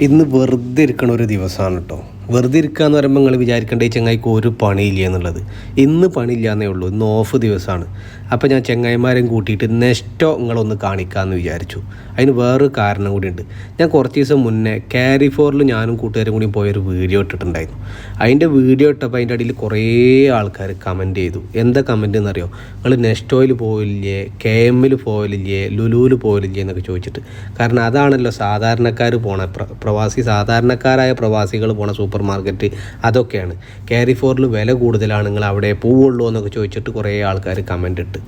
ഇന്ന് വെറുതെ ഇരിക്കണ ഒരു ദിവസമാണ് കേട്ടോ വെറുതെ ഇരിക്കുക എന്ന് പറയുമ്പോൾ നിങ്ങൾ വിചാരിക്കേണ്ട ഈ ചങ്ങായിക്ക് ഒരു പണിയില്ല എന്നുള്ളത്. ഇന്ന് പണിയില്ല എന്നേ ഉള്ളൂ. ഇന്ന് ഓഫ് ദിവസമാണ്. അപ്പോൾ ഞാൻ ചെങ്ങായിമാരെയും കൂട്ടിയിട്ട് നെക്സ്റ്റോ നിങ്ങളൊന്ന് കാണിക്കാമെന്ന് വിചാരിച്ചു. അതിന് വേറൊരു കാരണം കൂടിയുണ്ട്. ഞാൻ കുറച്ച് ദിവസം മുന്നേ ക്യാരി ഫോറിൽ ഞാനും കൂട്ടുകാരും കൂടി പോയൊരു വീഡിയോ ഇട്ടിട്ടുണ്ടായിരുന്നു. അതിന്റെ വീഡിയോ ഇട്ടപ്പോൾ അതിന്റെ അടിയിൽ കുറേ ആൾക്കാർ കമന്റ് ചെയ്തു. എന്താ കമന്റ് എന്നറിയോ? നിങ്ങൾ നെസ്റ്റോയിൽ പോയില്ലേ കെ എമ്മിൽ പോയില്ലേ ലുലുവിൽ പോയില്ലേ എന്നൊക്കെ ചോദിച്ചിട്ട്. കാരണം അതാണല്ലോ സാധാരണക്കാർ പോണ പ്ര- പ്രവാസി സാധാരണക്കാരായ പ്രവാസികൾ പോണ സൂപ്പർ മാർക്കറ്റ് അതൊക്കെയാണ്. ക്യാരി ഫോറിൽ വില കൂടുതലാണ് നിങ്ങൾ അവിടെ പോവുള്ളൂ എന്നൊക്കെ ചോദിച്ചിട്ട് കുറേ ആൾക്കാർ കമന്റ് ഇട്ട്.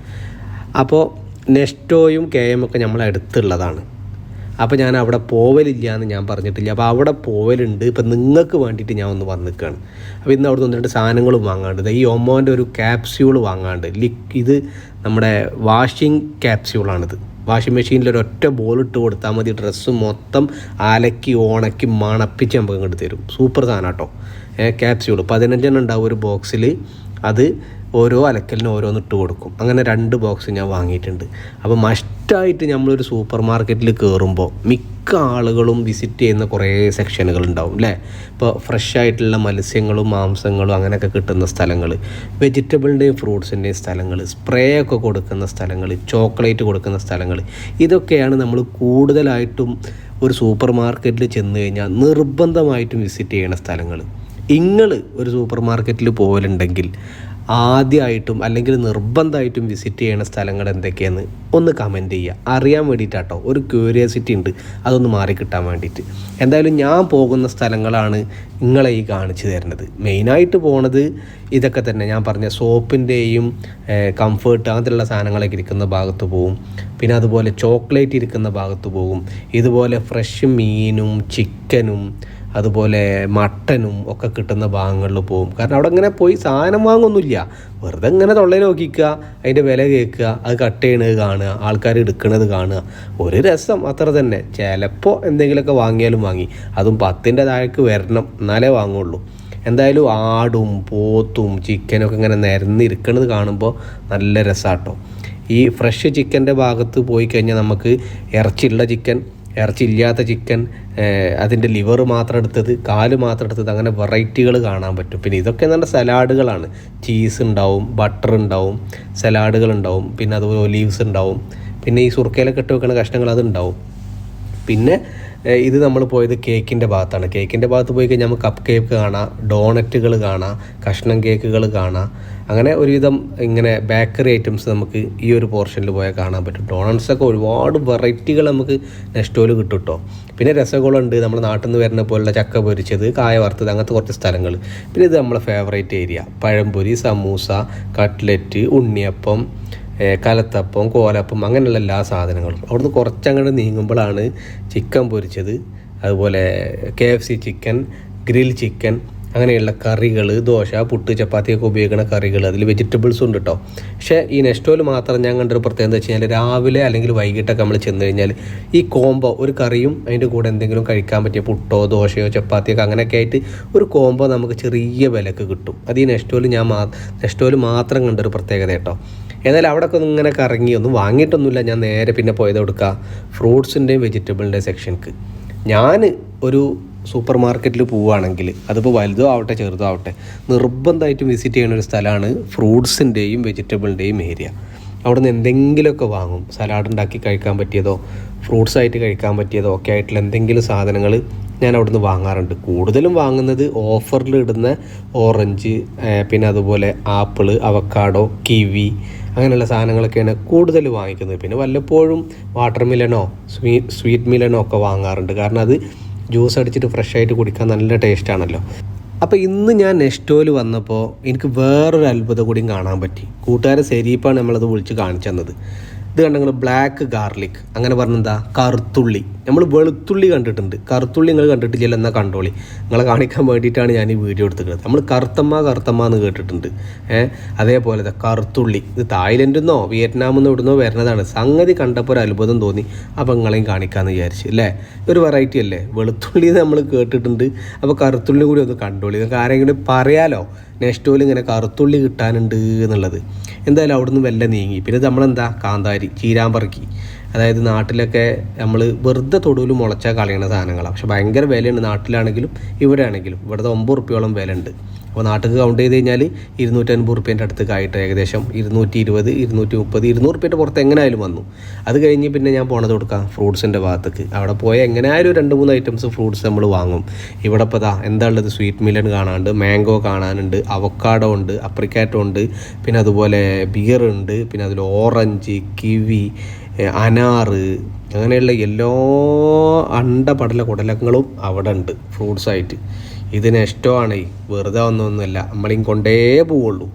അപ്പോൾ നെസ്റ്റോയും കെ എം ഒക്കെ നമ്മളെ അടുത്തുള്ളതാണ്. അപ്പോൾ ഞാൻ അവിടെ പോവലില്ല എന്ന് ഞാൻ പറഞ്ഞിട്ടില്ല. അപ്പോൾ അവിടെ പോവലുണ്ട്. ഇപ്പം നിങ്ങൾക്ക് വേണ്ടിയിട്ട് ഞാൻ ഒന്ന് വന്നിക്കുകയാണ് അപ്പോൾ ഇന്ന് അവിടെ നിന്ന് രണ്ട് സാധനങ്ങളും വാങ്ങാണ്ട് ഈ ഒമോന്റെ ഒരു ക്യാപ്സ്യൂൾ വാങ്ങാണ്ട്. ലിക് ഇത് നമ്മുടെ വാഷിംഗ് ക്യാപ്സ്യൂളാണിത് വാഷിംഗ് മെഷീനിൽ ഒരൊറ്റ ബോൾ ഇട്ട് കൊടുത്താൽ മതി. ഡ്രസ്സ് മൊത്തം അലക്കി ഓണക്കി മണപ്പിച്ച് നമുക്ക് ഇങ്ങോട്ട് തരും. സൂപ്പർ സാധനം കേട്ടോ ക്യാപ്സ്യൂൾ പതിനഞ്ചെണ്ണം ഉണ്ടാവും ഒരു ബോക്സിൽ അത് ഓരോ അലക്കലിനും ഓരോന്ന് ഇട്ട് കൊടുക്കും. അങ്ങനെ രണ്ട് ബോക്സ് ഞാൻ വാങ്ങിയിട്ടുണ്ട്. അപ്പോൾ മസ്റ്റായിട്ട് നമ്മളൊരു സൂപ്പർ മാർക്കറ്റിൽ കയറുമ്പോൾ മിക്ക ആളുകളും വിസിറ്റ് ചെയ്യുന്ന കുറേ സെക്ഷനുകൾ ഉണ്ടാവും അല്ലേ ഇപ്പോൾ ഫ്രഷ് ആയിട്ടുള്ള മത്സ്യങ്ങളും മാംസങ്ങളും അങ്ങനെയൊക്കെ കിട്ടുന്ന സ്ഥലങ്ങൾ വെജിറ്റബിളിന്റെയും ഫ്രൂട്ട്സിന്റെയും സ്ഥലങ്ങൾ സ്പ്രേ ഒക്കെ കൊടുക്കുന്ന സ്ഥലങ്ങൾ ചോക്ലേറ്റ് കൊടുക്കുന്ന സ്ഥലങ്ങൾ ഇതൊക്കെയാണ് നമ്മൾ കൂടുതലായിട്ടും ഒരു സൂപ്പർ മാർക്കറ്റിൽ ചെന്ന് കഴിഞ്ഞാൽ നിർബന്ധമായിട്ടും വിസിറ്റ് ചെയ്യുന്ന സ്ഥലങ്ങൾ നിങ്ങൾ ഒരു സൂപ്പർ മാർക്കറ്റിൽ പോകലുണ്ടെങ്കിൽ ആദ്യമായിട്ടും അല്ലെങ്കിൽ നിർബന്ധമായിട്ടും വിസിറ്റ് ചെയ്യണ സ്ഥലങ്ങൾ എന്തൊക്കെയാണ് ഒന്ന് കമന്റ് ചെയ്യുക. അറിയാൻ വേണ്ടിയിട്ടാട്ടോ. ഒരു ക്യൂരിയോസിറ്റി ഉണ്ട്. അതൊന്ന് മാറി കിട്ടാൻ വേണ്ടിയിട്ട്. എന്തായാലും ഞാൻ പോകുന്ന സ്ഥലങ്ങളാണ് നിങ്ങളെ ഈ കാണിച്ചു തരുന്നത്. മെയിനായിട്ട് പോണത് ഇതൊക്കെ തന്നെ. ഞാൻ പറഞ്ഞ സോപ്പിന്റെയും കംഫേർട്ട് അങ്ങനത്തെയുള്ള സാധനങ്ങളൊക്കെ ഇരിക്കുന്ന ഭാഗത്ത് പോകും പിന്നെ അതുപോലെ ചോക്ലേറ്റ് ഇരിക്കുന്ന ഭാഗത്ത് പോകും ഇതുപോലെ ഫ്രഷ് മീനും ചിക്കനും അതുപോലെ മട്ടനും ഒക്കെ കിട്ടുന്ന ഭാഗങ്ങളിൽ പോകും. കാരണം അവിടെ ഇങ്ങനെ പോയി സാധനം വാങ്ങൊന്നുമില്ല വെറുതെ ഇങ്ങനെ തൊള്ളയിൽ നോക്കിക്കുക അതിന്റെ വില കേൾക്കുക അത് കട്ട് ചെയ്യണത് കാണുക ആൾക്കാർ എടുക്കണത് കാണുക. ഒരു രസം അത്ര തന്നെ. ചിലപ്പോൾ എന്തെങ്കിലുമൊക്കെ വാങ്ങിയാലും വാങ്ങി. അതും പത്തിന്റെ താഴേക്ക് വരണം എന്നാലേ വാങ്ങുള്ളൂ. എന്തായാലും ആടും പോത്തും ചിക്കനൊക്കെ ഇങ്ങനെ നിരന്നിരിക്കണത് കാണുമ്പോൾ നല്ല രസമാട്ടോ ഈ ഫ്രഷ് ചിക്കന്റെ ഭാഗത്ത് പോയി കഴിഞ്ഞാൽ നമുക്ക് ഇറച്ചിയുള്ള ചിക്കൻ ഇറച്ചി ഇല്ലാത്ത ചിക്കൻ അതിന്റെ ലിവർ മാത്രം എടുത്തത് കാൽ മാത്രം എടുത്തത് അങ്ങനെ വെറൈറ്റികൾ കാണാൻ പറ്റും. പിന്നെ ഇതൊക്കെ നല്ല സലാഡുകളാണ് ചീസ് ഉണ്ടാവും ബട്ടർ ഉണ്ടാവും സലാഡുകൾ ഉണ്ടാവും പിന്നെ അതുപോലെ ഒലീവ്സ് ഉണ്ടാവും. പിന്നെ ഈ സുർക്കയിലൊക്കെ ഇട്ട് വെക്കുന്ന കഷ്ണങ്ങൾ അതുണ്ടാവും പിന്നെ ഇത് നമ്മൾ പോയത് കേക്കിന്റെ ഭാഗത്താണ്. കേക്കിന്റെ ഭാഗത്ത് പോയി കഴിഞ്ഞാൽ നമുക്ക് കപ്പ് കേക്ക് കാണാം ഡോണറ്റുകൾ കാണാം കഷ്ണം കേക്കുകൾ കാണാം. അങ്ങനെ ഒരുവിധം ഇങ്ങനെ ബേക്കറി ഐറ്റംസ് നമുക്ക് ഈ ഒരു പോർഷനിൽ പോയാൽ കാണാൻ പറ്റും. ഡോണറ്റ്സ് ഒക്കെ ഒരുപാട് വെറൈറ്റികൾ നമുക്ക് നെസ്റ്റോയിൽ കിട്ടും കേട്ടോ പിന്നെ രസഗോളുണ്ട് നമ്മുടെ നാട്ടിൽ നിന്ന് വരുന്ന പോലുള്ള ചക്ക പൊരിച്ചത് കായ വറുത്തത് അങ്ങനത്തെ കുറച്ച് സ്ഥലങ്ങൾ പിന്നെ ഇത് നമ്മളെ ഫേവറേറ്റ് ഏരിയ പഴംപൊരി സമൂസ കട്ട്ലറ്റ് ഉണ്ണിയപ്പം കലത്തപ്പം കോലപ്പം അങ്ങനെയുള്ള എല്ലാ സാധനങ്ങളും. അവിടുന്ന് കുറച്ചങ്ങോട്ട് നീങ്ങുമ്പോഴാണ് ചിക്കൻ പൊരിച്ചത്. അതുപോലെ K F C chicken grill chicken അങ്ങനെയുള്ള കറികൾ ദോശ പുട്ട് ചപ്പാത്തിയൊക്കെ ഉപയോഗിക്കുന്ന കറികൾ അതിൽ വെജിറ്റബിൾസും ഉണ്ട് കേട്ടോ പക്ഷേ ഈ നെസ്റ്റോയിൽ മാത്രം ഞാൻ കണ്ടൊരു പ്രത്യേകത വെച്ച് കഴിഞ്ഞാൽ രാവിലെ അല്ലെങ്കിൽ വൈകിട്ടൊക്കെ നമ്മൾ ചെന്ന് കഴിഞ്ഞാൽ ഈ കോംബോ ഒരു കറിയും അതിന്റെ കൂടെ എന്തെങ്കിലും കഴിക്കാൻ പറ്റിയ പുട്ടോ ദോശയോ ചപ്പാത്തിയൊക്കെ അങ്ങനെയൊക്കെ ആയിട്ട് ഒരു കോംബോ നമുക്ക് ചെറിയ വിലക്ക് കിട്ടും. അത് ഈ നെസ്റ്റോയിൽ ഞാൻ മാ നെസ്റ്റോയിൽ മാത്രം കണ്ടൊരു പ്രത്യേകത കേട്ടോ എന്നാലും അവിടെ ഒക്കെ ഇങ്ങനെ കറങ്ങി ഒന്നും വാങ്ങിയിട്ടൊന്നുമില്ല. ഞാൻ നേരെ പിന്നെ പോയത് കൊടുക്കുക ഫ്രൂട്ട്സിന്റെയും വെജിറ്റബിളിന്റെയും സെക്ഷൻക്ക് ഞാൻ ഒരു സൂപ്പർ മാർക്കറ്റിൽ പോവുകയാണെങ്കിൽ അതിപ്പോൾ വലുതോ ആവട്ടെ ചെറുതോ ആവട്ടെ നിർബന്ധമായിട്ടും വിസിറ്റ് ചെയ്യുന്ന ഒരു സ്ഥലമാണ് ഫ്രൂട്ട്സിന്റെയും വെജിറ്റബിളിന്റെയും ഏരിയ. അവിടെ നിന്ന് എന്തെങ്കിലുമൊക്കെ വാങ്ങും. സലാഡ് ഉണ്ടാക്കി കഴിക്കാൻ പറ്റിയതോ ഫ്രൂട്ട്സ് ആയിട്ട് കഴിക്കാൻ പറ്റിയതോ ഒക്കെ ആയിട്ടുള്ള എന്തെങ്കിലും സാധനങ്ങൾ ഞാൻ അവിടെ നിന്ന് വാങ്ങാറുണ്ട്. കൂടുതലും വാങ്ങുന്നത് ഓഫറിൽ ഇടുന്ന ഓറഞ്ച് പിന്നെ അതുപോലെ ആപ്പിൾ അവക്കാഡോ കിവി അങ്ങനെയുള്ള സാധനങ്ങളൊക്കെയാണ് കൂടുതൽ വാങ്ങിക്കുന്നത്. പിന്നെ വല്ലപ്പോഴും water Milano sweet sweet Milano ഒക്കെ വാങ്ങാറുണ്ട്. കാരണം അത് ജ്യൂസ് അടിച്ചിട്ട് ഫ്രഷ് ആയിട്ട് കുടിക്കാൻ നല്ല ടേസ്റ്റ് ആണല്ലോ. അപ്പോൾ ഇന്ന് ഞാൻ നെസ്റ്റോയിൽ വന്നപ്പോൾ എനിക്ക് വേറൊരു അത്ഭുതം കൂടിയും കാണാൻ പറ്റി. കൂട്ടുകാരെ സെരീപ്പാണ് നമ്മളത് വിളിച്ച് കാണിച്ചു തന്നത് ഇത് കണ്ടെങ്കിൽ ബ്ലാക്ക് ഗാർലിക് അങ്ങനെ പറഞ്ഞെന്താ? കറുത്തുള്ളി. നമ്മൾ വെളുത്തുള്ളി കണ്ടിട്ടുണ്ട്. കറുത്തുള്ളി നിങ്ങൾ കണ്ടിട്ടില്ല എന്നാൽ കണ്ടോളി. നിങ്ങളെ കാണിക്കാൻ വേണ്ടിയിട്ടാണ് ഞാൻ ഈ വീഡിയോ എടുത്തിട്ടുള്ളത് നമ്മൾ കറുത്തമ്മ കറുത്തമ്മ എന്ന് കേട്ടിട്ടുണ്ട്. ഏഹ് അതേപോലെ കറുത്തുള്ളി. ഇത് തായ്ലൻഡിൽ നിന്നോ വിയറ്റ്നാമിൽ നിന്നോ ഇവിടുന്നോ വരുന്നതാണ്. സംഗതി കണ്ടപ്പോൾ ഒരു അത്ഭുതം തോന്നി. അപ്പോൾ നിങ്ങളെയും കാണിക്കാമെന്ന് വിചാരിച്ചു അല്ലേ? ഒരു വെറൈറ്റി അല്ലേ? വെളുത്തുള്ളി നമ്മൾ കേട്ടിട്ടുണ്ട്. അപ്പോൾ കറുത്തുള്ളി കൂടി ഒന്ന് കണ്ടോളി. നിങ്ങൾക്ക് ആരെങ്കിലും പറയാലോ നെക്സ്റ്റ് പോലും ഇങ്ങനെ കറുത്തുള്ളി കിട്ടാനുണ്ട് എന്നുള്ളത്. എന്തായാലും അവിടുന്ന് വെല്ല നീങ്ങി. പിന്നെ നമ്മളെന്താ? കാന്താരി ചീരാമ്പറക്കി. അതായത് നാട്ടിലൊക്കെ നമ്മൾ വെറുതെ തൊടുവിൽ മുളച്ചാൽ കളയണ സാധനങ്ങളാണ് പക്ഷെ ഭയങ്കര വിലയുണ്ട്. നാട്ടിലാണെങ്കിലും ഇവിടെ ആണെങ്കിലും ഇവിടുത്തെ ഒമ്പത് ഉറുപ്പിയോളം വില ഉണ്ട് അപ്പോൾ നാട്ടിൽ കൗണ്ട് ചെയ്ത് കഴിഞ്ഞാൽ ഇരുന്നൂറ്റൻപത് റുപ്യേന്റെ അടുത്ത് ആയിട്ട് ഏകദേശം ഇരുന്നൂറ്റി ഇരുപത് ഇരുന്നൂറ്റി മുപ്പത് ഇരുന്നൂറ് റുപ്യേന്റെ പുറത്ത് എങ്ങനെയായാലും വന്നു. അത് കഴിഞ്ഞ് പിന്നെ ഞാൻ പോണത് കൊടുക്കാം ഫ്രൂട്ട്സിന്റെ ഭാഗത്തേക്ക്. അവിടെ പോയ എങ്ങനെയായാലും രണ്ട് മൂന്ന് ഐറ്റംസ് ഫ്രൂട്ട്സ് നമ്മൾ വാങ്ങും. ഇവിടെ ഇപ്പോൾ ഇതാ എന്താ ഉള്ളത്? സ്വീറ്റ് മില്ലൺ കാണാനുണ്ട് മാംഗോ കാണാനുണ്ട് അവക്കാഡോ ഉണ്ട് അപ്രിക്കാറ്റോ ഉണ്ട് പിന്നെ അതുപോലെ ബിയർ ഉണ്ട് പിന്നെ അതിൽ ഓറഞ്ച് കിവി അനാറ് അങ്ങനെയുള്ള എല്ലാ അണ്ട പടല കുടലങ്ങളും അവിടെ ഉണ്ട് ഫ്രൂട്ട്സ് ആയിട്ട് ഇതിന് ഇഷ്ടമാണ് വെറുതെ ഒന്നൊന്നുമല്ല നമ്മളിയും കൊണ്ടേ പോവുള്ളൂ.